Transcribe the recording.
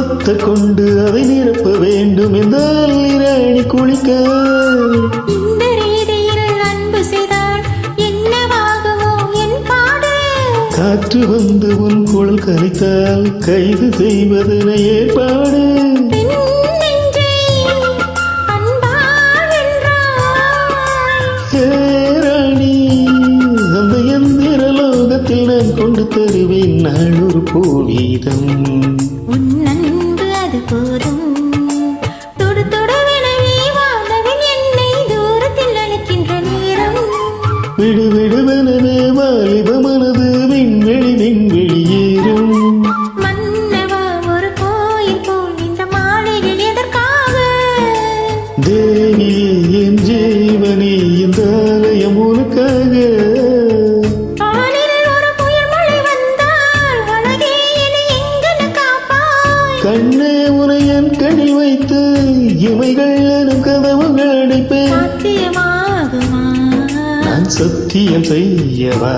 அத்த கொண்டு அதை நிரப்ப வேண்டும் என்றால் இராணி குளிக்க. இந்த ரீதியில் அன்பு செய்தால் என்னவாகுமோ என் பாடு. காற்று வந்து உன் குழல் கரைத்தால் கைது செய்வதனை ஏற்பாடு வென்றாய். ஏராணி அந்த எந்திர லோகத்தில் நான் கொண்டு தருவேன் நாளொரு பூவீதம் உன் அன்பு அது போதும். விடு விடுவெனவே வாலிப மனது விண்வெளி விண்வெளியேறும் மன்னவா ஒரு கோயில் போல் இந்த மாளிகையில் எதற்காக? தேவியே என் ஜீவனே இந்த ஆலயம் உனக்காக கண்ணே உனை என் கண்ணில் வைத்து இமைகள் எனும் கதவுகள் அடைப்பேன். நான் சத்தியம் செய்யவா?